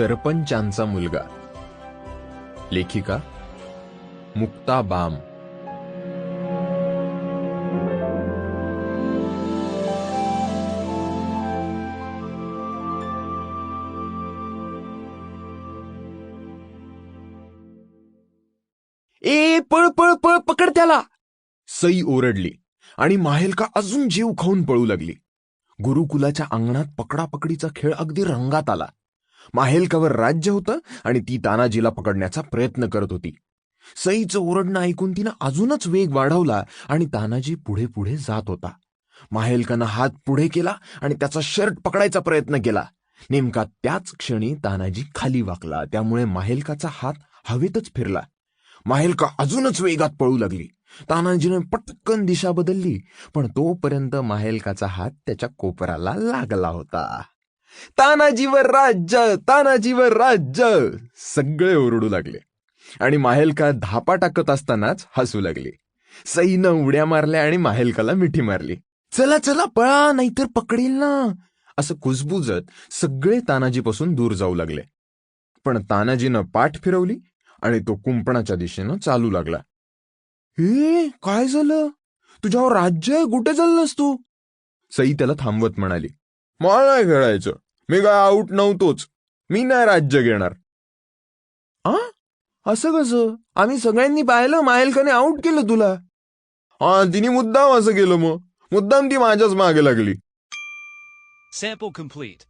सरपंचांचा मुलगा. लेखिका मुक्ता बाम. ए पळ पळ पळ पकड त्याला. सई ओरडली आणि माहेलका अजून जीव खाऊन पळू लागली. गुरुकुलाच्या अंगणात पकडापकडीचा खेळ अगदी रंगात आला. माहेलकावर राज्य होतं आणि ती तानाजीला पकडण्याचा प्रयत्न करत होती. सईचं ओरडणं ऐकून तिनं अजूनच वेग वाढवला आणि तानाजी पुढे पुढे जात होता. माहेलकानं हात पुढे केला आणि त्याचा शर्ट पकडायचा प्रयत्न केला. नेमका त्याच क्षणी तानाजी खाली वाकला त्यामुळे माहेलकाचा हात हवेतच फिरला. माहेलका अजूनच वेगात पळू लागली. तानाजीने पटकन दिशा बदलली पण तोपर्यंत माहेलकाचा हात त्याच्या कोपराला लागला होता. तानाजीवर राज्य तानाजीवर राज्य. सगळे ओरडू लागले. आणि माहेलका धापा टाकत असतानाच हसू लागली. सईनं उड्या मारल्या आणि माहेलकाला मिठी मारली. चला चला पळा नाहीतर पकडेल ना. असं कुजबुजत सगळे तानाजीपासून दूर जाऊ लागले. पण तानाजीनं पाठ फिरवली आणि तो कुंपणाच्या दिशेनं चालू लागला. हे काय झालं? तुझ्यावर राज्य आहे? कुठे चाललास तू? सई त्याला थांबवत म्हणाली. मला नाही खेळायचं. मी काय आऊट नव्हतोच. मी नाही राज्य घेणार. आ? असं कसं? आम्ही सगळ्यांनी पाहिलं मायलकाने आऊट केलं तुला. हा तिने मुद्दाम असं केलं मग. मुद्दाम ती माझ्याच मागे लागली. Sample complete.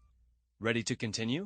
Ready to continue?